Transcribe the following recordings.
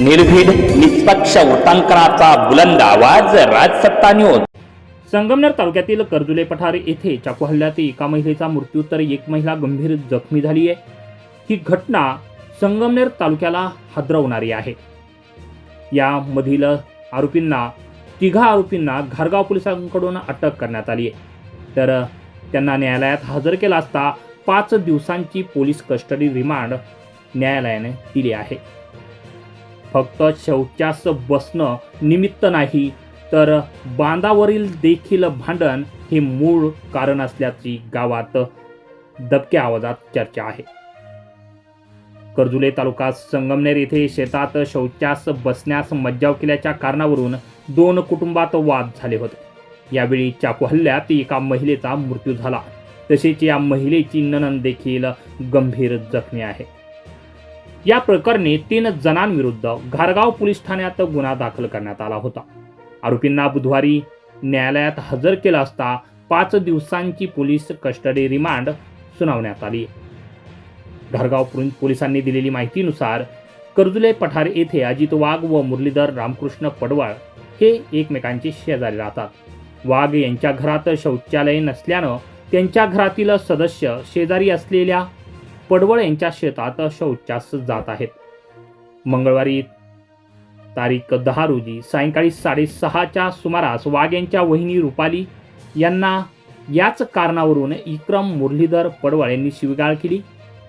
निर्भीड निष्पक्ष वृत्तांकनाचा बुलंद आवाज राजसत्ता न्यूज संगमनेर तालुक्यातील कर्जुले पठार येथे चाकू हल्ल्यात एका महिलेचा मृत्यू तर एक महिला गंभीर जखमी झाली आहे. ही घटना संगमनेर तालुक्याला हादरवणारी आहे. यामधील आरोपींना तिघा आरोपींना घारगाव पोलिसांकडून अटक करण्यात आली आहे. तर त्यांना न्यायालयात हजर केला असता पाच दिवसांची पोलीस कस्टडी रिमांड न्यायालयाने दिली आहे. फक्त शौचास बसणं निमित्त नाही तर बांधावरील देखील भांडण हे मूळ कारण असल्याची गावात दबक्या आवाजात चर्चा आहे. कर्जुले तालुका संगमनेर येथे शेतात शौचास बसण्यास मज्जाव केल्याच्या कारणावरून दोन कुटुंबात वाद झाले होते. यावेळी चाकू हल्ल्यात एका महिलेचा मृत्यू झाला. तसेच या महिलेची ननन देखील गंभीर जखमी आहे. या प्रकरणी तीन जणांविरुद्ध घारगाव पोलीस ठाण्यात गुन्हा दाखल करण्यात आला होता. आरोपींना बुधवारी न्यायालयात हजर केलं असता पाच दिवसांची पोलीस कस्टडी रिमांड सुनावण्यात आली. घारगाव पोलिसांनी दिलेली माहितीनुसार कर्जुले पठार येथे अजित वाघ व मुरलीधर रामकृष्ण पडवाळ हे एकमेकांचे शेजारी राहतात. वाघ यांच्या घरात शौचालय नसल्यानं त्यांच्या घरातील सदस्य शेजारी असलेल्या पडवळ यांच्या शेतात शौचास जात आहेत. मंगळवारी तारीख दहा रोजी सायंकाळी साडेसहाच्या सुमारास वाघ यांच्या वहिनी रुपाली यांना याच कारणावरून इक्रम मुरलीधर पडवळ यांनी शिवीगाळ केली.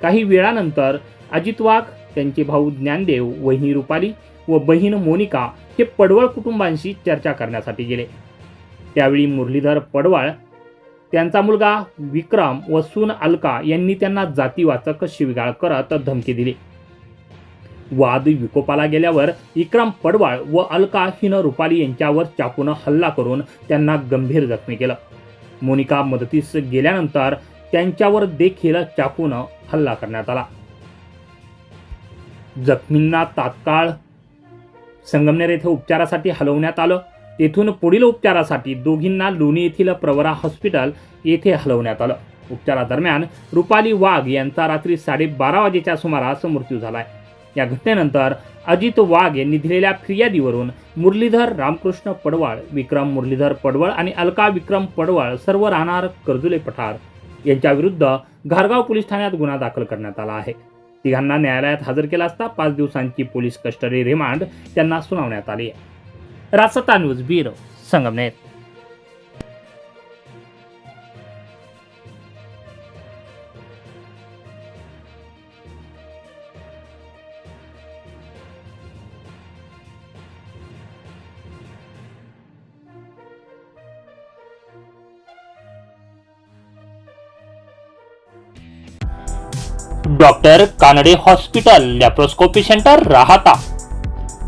काही वेळानंतर अजित वाघ त्यांचे भाऊ ज्ञानदेव वहिनी रुपाली व बहीण मोनिका हे पडवळ कुटुंबांशी चर्चा करण्यासाठी गेले. त्यावेळी मुरलीधर पडवळ त्यांचा मुलगा विक्रम व सून अलका यांनी त्यांना जातीवाचक शिवीगाळ करत धमकी दिली. वाद विकोपाला गेल्यावर विक्रम पडवाळ व अलका हिनं रुपाली यांच्यावर चाकून हल्ला करून त्यांना गंभीर जखमी केलं. मोनिका मदतीस गेल्यानंतर त्यांच्यावर देखील चाकून हल्ला करण्यात आला. जखमींना तात्काळ संगमनेर येथे उपचारासाठी हलवण्यात आलं. तेथून पुढील उपचारासाठी दोघींना लोणी येथील प्रवरा हॉस्पिटल येथे हलवण्यात आलं. उपचारादरम्यान रुपाली वाघ यांचा रात्री साडेबारा वाजेच्या सुमारास मृत्यू झालाय. या घटनेनंतर अजित वाघ यांनी दिलेल्या फिर्यादीवरून मुरलीधर रामकृष्ण पडवाळ विक्रम मुरलीधर पडवळ आणि अलका विक्रम पडवळ सर्व राहणार कर्जुले पठार यांच्याविरुद्ध घारगाव पोलीस ठाण्यात गुन्हा दाखल करण्यात आला आहे. तिघांना न्यायालयात हजर केला असता पाच दिवसांची पोलीस कस्टडी रिमांड त्यांना सुनावण्यात आली आहे. रासता news bureau Sangamner. Doctor Kanade hospital laparoscopy centre Rahata.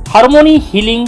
Harmony healing